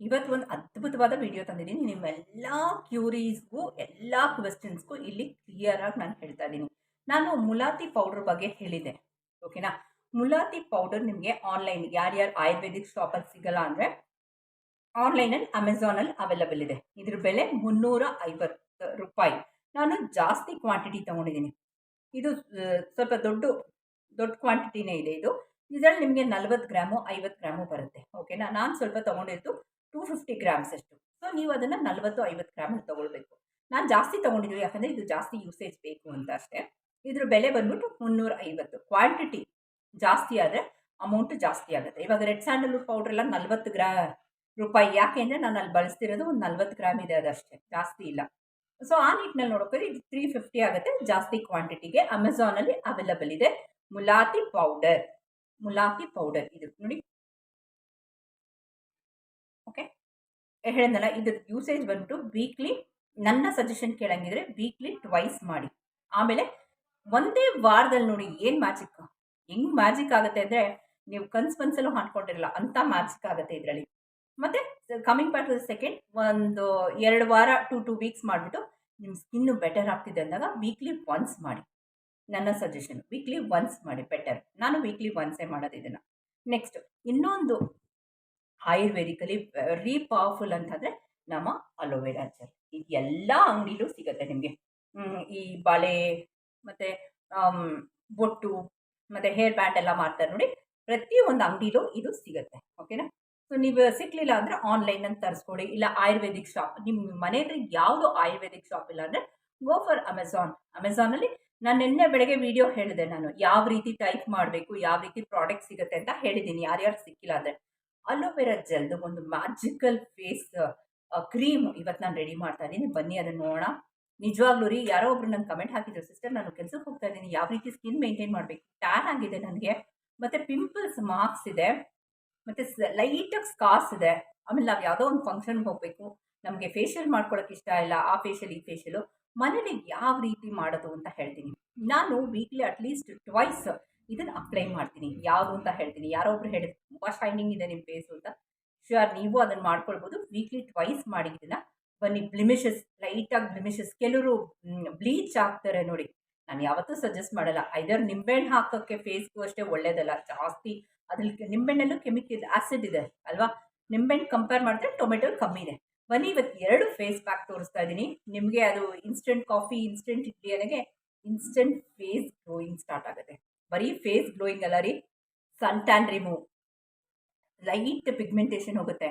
ಇವತ್ತು ಒಂದು ಅದ್ಭುತವಾದ ವಿಡಿಯೋ ತಂದಿದ್ದೀನಿ. ನಿಮ್ಮೆಲ್ಲ ಕ್ಯೂರೀಸ್ಗೂ ಎಲ್ಲ ಕ್ವೆಶನ್ಸ್ಗೂ ಇಲ್ಲಿ ಕ್ಲಿಯರಾಗಿ ನಾನು ಹೇಳ್ತಾ ಇದ್ದೀನಿ. ನಾನು ಮುಲಾತಿ ಪೌಡರ್ ಬಗ್ಗೆ ಹೇಳಿದೆ ಓಕೆನಾ ಮುಲಾತಿ ಪೌಡರ್ ನಿಮಗೆ ಆನ್ಲೈನ್ ಯಾರ್ಯಾರು ಆಯುರ್ವೇದಿಕ್ ಶಾಪಲ್ಲಿ ಸಿಗಲ್ಲ ಅಂದರೆ ಆನ್ಲೈನಲ್ಲಿ ಅಮೆಝಾನಲ್ಲಿ ಅವೈಲಬಲ್ ಇದೆ. ಇದ್ರ ಬೆಲೆ ಮುನ್ನೂರ ಐವತ್ತು ರೂಪಾಯಿ. ನಾನು ಜಾಸ್ತಿ ಕ್ವಾಂಟಿಟಿ ತೊಗೊಂಡಿದ್ದೀನಿ. ಇದು ಸ್ವಲ್ಪ ದೊಡ್ಡ ದೊಡ್ಡ ಕ್ವಾಂಟಿಟಿನೇ ಇದೆ ಇದು. ಇದರಲ್ಲಿ ನಿಮಗೆ ನಲ್ವತ್ತು ಗ್ರಾಮು, ಐವತ್ತು ಗ್ರಾಮು ಬರುತ್ತೆ. ಓಕೆನಾ ನಾನು ಸ್ವಲ್ಪ ತೊಗೊಂಡಿದ್ದು ಟೂ ಫಿಫ್ಟಿ ಗ್ರಾಮ್ಸ್ ಅಷ್ಟು. ಸೊ ನೀವು ಅದನ್ನು ನಲ್ವತ್ತು, ಐವತ್ತು ಗ್ರಾಮಲ್ಲಿ ತೊಗೊಳ್ಬೇಕು. ನಾನು ಜಾಸ್ತಿ ತೊಗೊಂಡಿದ್ದೀನಿ, ಯಾಕಂದರೆ ಇದು ಜಾಸ್ತಿ ಯೂಸೇಜ್ ಬೇಕು ಅಂತ ಅಷ್ಟೇ. ಇದ್ರ ಬೆಲೆ ಬಂದ್ಬಿಟ್ಟು ಮುನ್ನೂರ ಐವತ್ತು ಕ್ವಾಂಟಿಟಿ ಜಾಸ್ತಿ ಆದರೆ ಅಮೌಂಟ್ ಜಾಸ್ತಿ ಆಗುತ್ತೆ. ಇವಾಗ ರೆಡ್ ಸ್ಯಾಂಡಲ್ವುಡ್ ಪೌಡ್ರ್ ಎಲ್ಲ ನಲ್ವತ್ತು ಗ್ರಾ, ರೂಪಾಯಿ. ಯಾಕೆ ಅಂದರೆ ನಾನು ಅಲ್ಲಿ ಬಳಸ್ತಿರೋದು ಒಂದು ನಲ್ವತ್ತು ಗ್ರಾಮ್ ಇದೆ ಅದಷ್ಟೇ ಜಾಸ್ತಿ ಇಲ್ಲ. ಸೊ ಆ ನಿಟ್ಟಿನಲ್ಲಿ ನೋಡೋಕೆ ಇದು ತ್ರೀ ಫಿಫ್ಟಿ ಆಗುತ್ತೆ. ಜಾಸ್ತಿ ಕ್ವಾಂಟಿಟಿಗೆ ಅಮೆಝಾನಲ್ಲಿ ಅವೈಲಬಲ್ ಇದೆ. ಮುಲಾತಿ ಪೌಡರ್ ಮುಲಾತಿ ಪೌಡರ್ ಇದು. ನೋಡಿ. ಹೇಳಿದ್ನಲ್ಲ ಇದ್ರ ಯೂಸೇಜ್ ಬಂದ್ಬಿಟ್ಟು ವೀಕ್ಲಿ ನನ್ನ ಸಜೆಷನ್ ಕೇಳಂಗಿದ್ರೆ ವೀಕ್ಲಿ ಟ್ವೈಸ್ ಮಾಡಿ. ಆಮೇಲೆ ಒಂದೇ ವಾರದಲ್ಲಿ ನೋಡಿ ಏನು ಮ್ಯಾಜಿಕ್ ಹೆಂಗ್ ಮ್ಯಾಜಿಕ್ ಆಗುತ್ತೆ ಅಂದರೆ ನೀವು ಕನ್ಸ್ ಕನ್ಸಲ್ಲೂ ಹಾಕೊಂಡಿರಲ್ಲ ಅಂತ ಮ್ಯಾಜಿಕ್ ಆಗುತ್ತೆ ಇದರಲ್ಲಿ. ಮತ್ತೆ ಕಮಿಂಗ್ ಬ್ಯಾಕ್ ಟು ಸೆಕೆಂಡ್ ಒಂದು ಎರಡು ವಾರ ಟು ಟು ವೀಕ್ಸ್ ಮಾಡಿಬಿಟ್ಟು ನಿಮ್ಮ ಸ್ಕಿನ್ನು ಬೆಟರ್ ಆಗ್ತಿದೆ ಅಂದಾಗ ವೀಕ್ಲಿ ಒನ್ಸ್ ಮಾಡಿ. ನನ್ನ ಸಜೆಷನ್ ವೀಕ್ಲಿ ಒನ್ಸ್ ಮಾಡಿ ಬೆಟರ್ ನಾನು ವೀಕ್ಲಿ ಒನ್ಸೇ ಮಾಡೋದು ಇದನ್ನು. ನೆಕ್ಸ್ಟ್ ಇನ್ನೊಂದು ಆಯುರ್ವೇದಿಕಲಿ ವೆರಿ ಪವರ್ಫುಲ್ ಅಂತಂದರೆ ನಮ್ಮ ಅಲೋವೆರಾ ಜೆಲ್. ಇದು ಎಲ್ಲ ಅಂಗಡಿಲೂ ಸಿಗುತ್ತೆ ನಿಮಗೆ. ಈ ಬಾಳೆ, ಮತ್ತು ಬೊಟ್ಟು, ಮತ್ತು ಹೇರ್ ಬ್ಯಾಂಡ್ ಎಲ್ಲ ಮಾಡ್ತಾರೆ ನೋಡಿ, ಪ್ರತಿಯೊಂದು ಅಂಗಡಿಲೂ ಇದು ಸಿಗುತ್ತೆ, ಓಕೆನಾ? ಸೊ, ನೀವು ಸಿಕ್ಕಲಿಲ್ಲ ಅಂದರೆ ಆನ್ಲೈನಲ್ಲಿ ತರಿಸ್ಕೊಡಿ, ಇಲ್ಲ ಆಯುರ್ವೇದಿಕ್ ಶಾಪ್ ನಿಮ್ಮ ಮನೆಯಲ್ಲಿ ಯಾವುದು ಆಯುರ್ವೇದಿಕ್ ಶಾಪ್ ಇಲ್ಲ ಅಂದರೆ ಗೋ ಫಾರ್ ಅಮೆಝಾನ್ ಅಮೆಝಾನಲ್ಲಿ ನಾನು ನಿನ್ನೆ ಬೆಳಗ್ಗೆ ವಿಡಿಯೋ ಹೇಳಿದೆ ನಾನು, ಯಾವ ರೀತಿ ಟೈಪ್ ಮಾಡಬೇಕು, ಯಾವ ರೀತಿ ಪ್ರಾಡಕ್ಟ್ ಸಿಗುತ್ತೆ ಅಂತ ಹೇಳಿದ್ದೀನಿ ಯಾರ್ಯಾರು ಸಿಕ್ಕಿಲ್ಲ ಅಂದರೆ. ಅಲೋವೆರಾ ಜೆಲ್ದು ಒಂದು ಮ್ಯಾಜಿಕಲ್ ಫೇಸ್ ಕ್ರೀಮ್ ಇವತ್ತು ನಾನು ರೆಡಿ ಮಾಡ್ತಾ ಇದ್ದೀನಿ. ಬನ್ನಿ ಅದನ್ನು ನೋಡೋಣ. ನಿಜವಾಗ್ಲೂ ರೀ, ಯಾರೋ ಒಬ್ರು ನಂಗೆ ಕಮೆಂಟ್ ಹಾಕಿದ್ರು, ಸಿಸ್ಟರ್, ನಾನು ಕೆಲ್ಸಕ್ಕೆ ಹೋಗ್ತಾ ಇದ್ದೀನಿ. ಯಾವ ರೀತಿ ಸ್ಕಿನ್ ಮೇಂಟೈನ್ ಮಾಡಬೇಕು? ಟ್ಯಾನ್ ಆಗಿದೆ ನನಗೆ. ಮತ್ತು ಪಿಂಪಲ್ಸ್ ಮಾರ್ಕ್ಸ್ ಇದೆ. ಮತ್ತು ಲೈಟಾಗಿ ಸ್ಕಾರ್ಸ್ ಇದೆ. ಆಮೇಲೆ ನಾವು ಯಾವುದೋ ಒಂದು ಫಂಕ್ಷನ್ಗೆ ಹೋಗಬೇಕು. ನಮಗೆ ಫೇಶಿಯಲ್ ಮಾಡ್ಕೊಳ್ಳೋಕೆ ಇಷ್ಟ ಇಲ್ಲ. ಆ ಫೇಶಿಯಲ್ ಈ ಫೇಶಿಯಲು ಮನೇಲಿ ಯಾವ ರೀತಿ ಮಾಡೋದು ಅಂತ ಹೇಳ್ತೀನಿ. ನಾನು ವೀಕ್ಲಿ ಅಟ್ಲೀಸ್ಟ್ ಟ್ವೈಸ್ ಇದನ್ನು ಅಪ್ಲೈ ಮಾಡ್ತೀನಿ. ಯಾವುದು ಅಂತ ಹೇಳ್ತೀನಿ. ಯಾರೋ ಒಬ್ರು ಹೇಳಿದ್ರು ತುಂಬ ಶೈನಿಂಗ್ ಇದೆ ನಿಮ್ಮ ಫೇಸು ಅಂತ ಶ್ಯೂರ್ ನೀವು ಅದನ್ನು ಮಾಡ್ಕೊಳ್ಬೋದು. ವೀಕ್ಲಿ ಟ್ವೈಸ್ ಮಾಡಿ ಇದನ್ನ. ಬನ್ನಿ ಬ್ಲಿಮಿಷಸ್ ಲೈಟಾಗಿ ಬ್ಲಿಮಿಷಸ್ ಕೆಲವರು ಬ್ಲೀಚ್ ಹಾಕ್ತಾರೆ ನೋಡಿ. ನಾನು ಯಾವತ್ತೂ ಸಜೆಸ್ಟ್ ಮಾಡಲ್ಲ. ಐದರ್ ನಿಂಬೆಹಣ್ಣು ಹಾಕೋಕ್ಕೆ ಫೇಸ್ಗೂ ಅಷ್ಟೇ ಒಳ್ಳೇದಲ್ಲ. ಜಾಸ್ತಿ ಅದ್ರಲ್ಲಿ ನಿಂಬೆಹಣ್ಣಲ್ಲೂ ಕೆಮಿಕಲ್ ಆಸಿಡ್ ಇದೆ, ಅಲ್ವಾ? ನಿಂಬೆಹಣ್ಣು ಕಂಪೇರ್ ಮಾಡಿದ್ರೆ ಟೊಮೆಟೊ ಕಮ್ಮಿ ಇದೆ. ಬನ್ನಿ ಇವತ್ತು ಎರಡು ಫೇಸ್ ಪ್ಯಾಕ್ ತೋರಿಸ್ತಾ ಇದ್ದೀನಿ ನಿಮಗೆ ಅದು ಇನ್ಸ್ಟೆಂಟ್ ಕಾಫಿ ಇನ್ಸ್ಟೆಂಟ್ ಇಡ್ಲಿ ಅನ್ನೋಗೆ ಇನ್ಸ್ಟೆಂಟ್ ಫೇಸ್ ಗ್ಲೋಯಿಂಗ್ ಸ್ಟಾರ್ಟ್ ಆಗುತ್ತೆ. ಬರೀ ಫೇಸ್ ಗ್ಲೋಯಿಂಗ್ ಅಲ್ಲ ರೀ. Sun tan remove light pigmentation ಹೋಗುತ್ತೆ.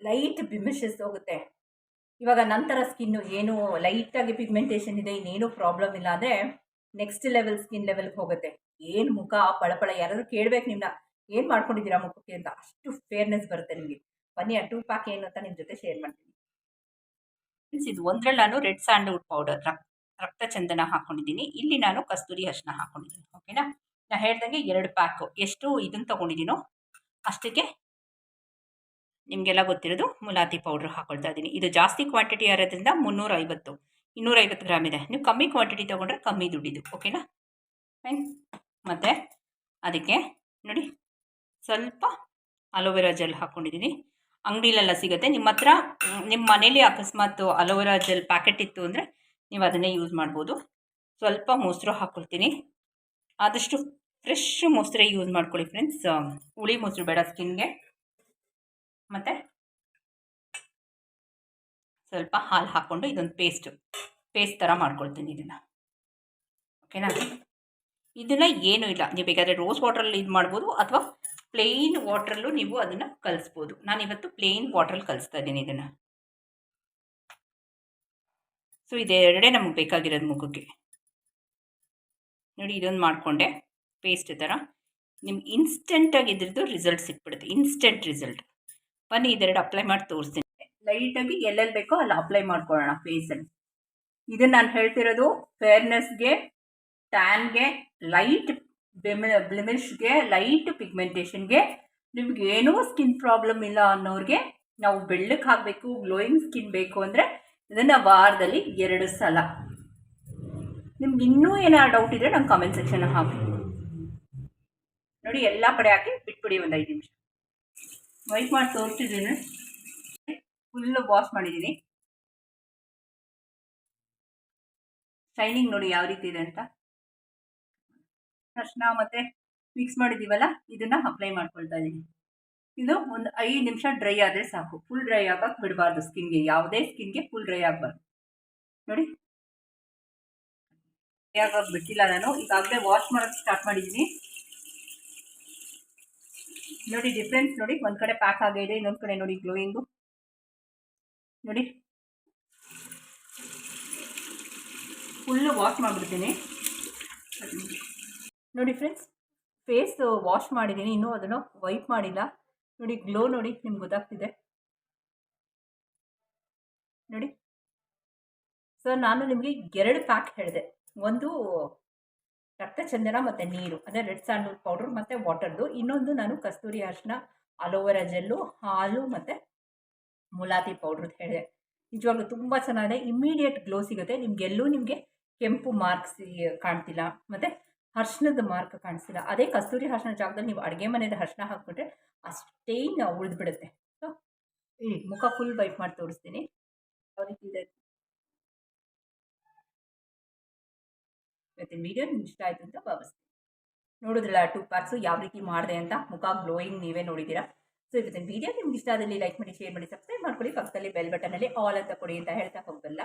ಲೈಟ್ ಬಿಮಿಷಸ್ ಹೋಗುತ್ತೆ. ಇವಾಗ ನಂತರ ಸ್ಕಿನ್ನು ಏನು ಲೈಟಾಗಿ ಪಿಗ್ಮೆಂಟೇಷನ್ ಇದೆ, ಇನ್ನೇನು ಪ್ರಾಬ್ಲಮ್ ಇಲ್ಲ ಅಂದರೆ ನೆಕ್ಸ್ಟ್ ಲೆವೆಲ್ ಸ್ಕಿನ್ ಲೆವೆಲ್ಗೆ ಹೋಗುತ್ತೆ. ಏನು ಮುಖ ಪಳಪಳ, ಯಾರಾದರೂ ಕೇಳಬೇಕು ನಿಮ್ಮನ್ನ ಏನು ಮಾಡ್ಕೊಂಡಿದ್ದೀರಾ ಮುಖಕ್ಕೆ ಅಂತ ಅಷ್ಟು ಫೇರ್ನೆಸ್ ಬರುತ್ತೆ ನಿಮಗೆ. ಬನ್ನಿ, ಆ ಟೂ ಪ್ಯಾಕ್ ಏನು ಅಂತ ನಿಮ್ಮ ಜೊತೆ ಶೇರ್ ಮಾಡ್ತೀನಿ. ಮೀನ್ಸ್ ಇದು ಒಂದರಲ್ಲಿ ನಾನು ರೆಡ್ ಸ್ಯಾಂಡಲ್ವುಡ್ ಪೌಡರ್ ರಕ್ ರಕ್ತ ಚಂದನ ಹಾಕ್ಕೊಂಡಿದ್ದೀನಿ ಇಲ್ಲಿ ನಾನು ಕಸ್ತೂರಿ ಅರಿಶಿನ ಹಾಕ್ಕೊಂಡಿದ್ದೀನಿ ಓಕೆನಾ ನಾನು ಹೇಳ್ದಂಗೆ ಎರಡು ಪ್ಯಾಕು ಎಷ್ಟು ಇದನ್ನು ತೊಗೊಂಡಿದ್ದೀನೋ ಅಷ್ಟಕ್ಕೆ ನಿಮಗೆಲ್ಲ ಗೊತ್ತಿರೋದು ಮುಲಾತಿ ಪೌಡ್ರ್ ಹಾಕೊಳ್ತಾ ಇದ್ದೀನಿ. ಇದು ಜಾಸ್ತಿ ಕ್ವಾಂಟಿಟಿ ಇರೋದ್ರಿಂದ ಮುನ್ನೂರೈವತ್ತು, ಇನ್ನೂರೈವತ್ತು ಗ್ರಾಮ್ ಇದೆ. ನೀವು ಕಮ್ಮಿ ಕ್ವಾಂಟಿಟಿ ತೊಗೊಂಡ್ರೆ ಕಮ್ಮಿ ದುಡ್ಡಿದು ಓಕೆನಾ ಫೈನ್ ಮತ್ತು ಅದಕ್ಕೆ ನೋಡಿ, ಸ್ವಲ್ಪ ಅಲೋವೆರಾ ಜೆಲ್ ಹಾಕ್ಕೊಂಡಿದ್ದೀನಿ ಅಂಗಡಿಲೆಲ್ಲ ಸಿಗುತ್ತೆ. ನಿಮ್ಮ ಹತ್ರ, ನಿಮ್ಮ ಮನೇಲಿ ಅಕಸ್ಮಾತ್ ಅಲೋವೆರಾ ಜೆಲ್ ಪ್ಯಾಕೆಟ್ ಇತ್ತು ಅಂದರೆ ನೀವು ಅದನ್ನೇ ಯೂಸ್ ಮಾಡ್ಬೋದು. ಸ್ವಲ್ಪ ಮೊಸರು ಹಾಕ್ಕೊಳ್ತೀನಿ ಆದಷ್ಟು ಫ್ರೆಶ್ ಮೊಸರೇ ಯೂಸ್ ಮಾಡ್ಕೊಳ್ಳಿ ಫ್ರೆಂಡ್ಸ್ ಹುಳಿ ಮೊಸರು ಬೇಡ ಸ್ಕಿನ್ಗೆ ಮತ್ತು ಸ್ವಲ್ಪ ಹಾಲು ಹಾಕ್ಕೊಂಡು ಇದೊಂದು ಪೇಸ್ಟು ಪೇಸ್ಟ್ ಥರ ಮಾಡ್ಕೊಳ್ತೀನಿ ಇದನ್ನು. ಓಕೆನಾ ಇದನ್ನು ಏನೂ ಇಲ್ಲ. ನೀವು ಬೇಕಾದರೆ ರೋಸ್ ವಾಟ್ರಲ್ಲಿ ಇದು ಮಾಡ್ಬೋದು ಅಥವಾ ಪ್ಲೇನ್ ವಾಟ್ರಲ್ಲೂ ನೀವು ಅದನ್ನು ಕಲಿಸ್ಬೋದು. ನಾನು ಇವತ್ತು ಪ್ಲೇನ್ ವಾಟ್ರಲ್ಲಿ ಕಲಿಸ್ತಾ ಇದ್ದೀನಿ ಇದನ್ನು. ಸೊ ಇದೆರಡೇ ನಮಗೆ ಬೇಕಾಗಿರೋದು ಮುಖಕ್ಕೆ. ನೋಡಿ, ಇದೊಂದು ಮಾಡಿಕೊಂಡೆ. ಪೇಸ್ಟ್ ಥರ ನಿಮ್ಗೆ ಇನ್ಸ್ಟೆಂಟಾಗಿ ಇದ್ರದ್ದು ರಿಸಲ್ಟ್ ಸಿಕ್ಬಿಡುತ್ತೆ. ಇನ್ಸ್ಟೆಂಟ್ ರಿಸಲ್ಟ್ ಬನ್ನಿ ಇದೆರಡು ಅಪ್ಲೈ ಮಾಡಿ ತೋರಿಸ್ತೀನಿ. ಲೈಟಾಗಿ ಎಲ್ಲೆಲ್ಲಿ ಬೇಕೋ ಅಲ್ಲಿ ಅಪ್ಲೈ ಮಾಡ್ಕೊಳ್ಳೋಣ ಫೇಸಲ್ಲಿ ಇದನ್ನು ನಾನು ಹೇಳ್ತಿರೋದು ಫೇರ್ನೆಸ್ಗೆ ಟ್ಯಾನ್ಗೆ ಲೈಟ್ ಬ್ಲಿಮಿಷ್ಗೆ ಲೈಟ್ ಪಿಗ್ಮೆಂಟೇಷನ್ಗೆ ನಿಮ್ಗೆ ಏನೂ ಸ್ಕಿನ್ ಪ್ರಾಬ್ಲಮ್ ಇಲ್ಲ ಅನ್ನೋರಿಗೆ ನಾವು ಬೆಳ್ಳಕ್ಕೆ ಹಾಕಬೇಕು ಗ್ಲೋಯಿಂಗ್ ಸ್ಕಿನ್ ಬೇಕು ಅಂದರೆ ಇದನ್ನು ವಾರದಲ್ಲಿ ಎರಡು ಸಲ. ನಿಮ್ಗೆ ಇನ್ನೂ ಏನಾದ್ರು ಡೌಟ್ ಇದ್ದರೆ ನಂಗೆ ಕಾಮೆಂಟ್ ಸೆಕ್ಷನ್ ಹಾಕಿ ನೋಡಿ, ಎಲ್ಲ ಕಡೆ ಹಾಕಿ ಬಿಟ್ಬಿಡಿ ಒಂದು ಐದು ನಿಮಿಷ. ವೈಟ್ ಮಾಡಿ ತೋರಿಸಿದ್ದೀನಿ. ಫುಲ್ಲು ವಾಶ್ ಮಾಡಿದ್ದೀನಿ. ಶೈನಿಂಗ್ ನೋಡಿ ಯಾವ ರೀತಿ ಇದೆ ಅಂತ. ಅರ್ಶಿನ ಮತ್ತೆ ಮಿಕ್ಸ್ ಮಾಡಿದ್ದೀವಲ್ಲ, ಇದನ್ನ ಅಪ್ಲೈ ಮಾಡ್ಕೊಳ್ತಾ ಇದ್ದೀನಿ ಇದು ಒಂದು ಐದು ನಿಮಿಷ ಡ್ರೈ ಆದರೆ ಸಾಕು. ಫುಲ್ ಡ್ರೈ ಆಗೋಕೆ ಬಿಡಬಾರ್ದು ಸ್ಕಿನ್ಗೆ ಯಾವುದೇ ಸ್ಕಿನ್ಗೆ ಫುಲ್ ಡ್ರೈ ಆಗಬಾರ್ದು. ನೋಡಿ. ಡ್ರೈ ಆಗೋಕೆ ಬಿಟ್ಟಿಲ್ಲ ನಾನು. ಈಗಾಗಲೇ ವಾಶ್ ಮಾಡೋಕ್ಕೆ ಸ್ಟಾರ್ಟ್ ಮಾಡಿದ್ದೀನಿ. ನೋಡಿ ಡಿಫ್ರೆನ್ಸ್ ನೋಡಿ. ಒಂದು ಕಡೆ ಪ್ಯಾಕ್ ಆಗಿದೆ ಇನ್ನೊಂದು ಕಡೆ ನೋಡಿ ಗ್ಲೋಯಿಂಗು ನೋಡಿ. ಫುಲ್ಲು ವಾಶ್ ಮಾಡಿಬಿಡ್ತೀನಿ. ನೋಡಿ ಫ್ರೆಂಡ್ಸ್ ಫೇಸ್ ವಾಶ್ ಮಾಡಿದ್ದೀನಿ. ಇನ್ನೂ ಅದನ್ನು ವೈಪ್ ಮಾಡಿಲ್ಲ. ನೋಡಿ ಗ್ಲೋ ನೋಡಿ, ನಿಮ್ಗೆ ಗೊತ್ತಾಗ್ತಿದೆ. ನೋಡಿ. ಸರ್ ನಾನು ನಿಮಗೆ ಎರಡು ಪ್ಯಾಕ್ ಹೇಳಿದೆ. ಒಂದು ರಕ್ತಚಂದನ ಮತ್ತು ನೀರು, ಅಂದರೆ ರೆಡ್ ಸ್ಯಾಂಡಲ್ ಪೌಡ್ರ್ ಮತ್ತು ವಾಟರ್ದು. ಇನ್ನೊಂದು ನಾನು ಕಸ್ತೂರಿ ಅರಿಶಿನ ಅಲೋವೆರಾ ಜೆಲ್ಲು, ಹಾಲು ಮತ್ತು ಮುಲಾತಿ ಪೌಡ್ರದ್ದು ಹೇಳಿದೆ. ನಿಜವಾಗ್ಲೂ ತುಂಬ ಚೆನ್ನಾಗಿದೆ. ಇಮ್ಮಿಡಿಯೇಟ್ ಗ್ಲೋ ಸಿಗುತ್ತೆ. ನಿಮಗೆಲ್ಲೂ ನಿಮಗೆ ಕೆಂಪು ಮಾರ್ಕ್ಸ್ ಕಾಣ್ತಿಲ್ಲ. ಮತ್ತು ಅರ್ಶನದ ಮಾರ್ಕ್ ಕಾಣಿಸ್ತಿಲ್ಲ ಅದೇ ಕಸ್ತೂರಿ ಅರ್ಶನ ಜಾಗದಲ್ಲಿ ನೀವು ಅಡುಗೆ ಮನೆಯದ ಅರ್ಶನ ಹಾಕ್ಬಿಟ್ರೆ ಅಷ್ಟೇ ಉಳಿದ್ಬಿಡುತ್ತೆ. ಸೊ ಇಲ್ಲಿ ಮುಖ ಫುಲ್ ವೈಪ್ ಮಾಡಿ ತೋರಿಸ್ತೀನಿ. ಯಾವ ರೀತಿ ಇದೆ ಇವತ್ತಿನ ವಿಡಿಯೋ ನಿಮ್ಗೆ ಇಷ್ಟ ಆಯಿತು ಅಂತ ಭಾವಿಸ್ತೀನಿ. ನೋಡಿದ್ರಲ್ಲ ಟೂ ಪ್ಯಾಕ್ಸು ಯಾವ ರೀತಿ ಮಾಡಿದೆ ಅಂತ ಮುಖ ಗ್ಲೋಯಿಂಗ್ ನೀವೇ ನೋಡಿದ್ದೀರಾ? ಸೊ ಇವತ್ತಿನ ವಿಡಿಯೋ ನಿಮ್ಗೆ ಇಷ್ಟ ಆದಲ್ಲಿ ಲೈಕ್ ಮಾಡಿ ಶೇರ್ ಮಾಡಿ ಸಬ್ಸ್ಕ್ರೈಬ್ ಮಾಡ್ಕೊಳ್ಳಿ. ಪಕ್ಕದಲ್ಲಿ ಬೆಲ್ ಬಟನಲ್ಲಿ ಆಲ್ ಅಂತ ಕೊಡಿ ಅಂತ ಹೇಳ್ತಾ ಹೋಗಲ್ಲ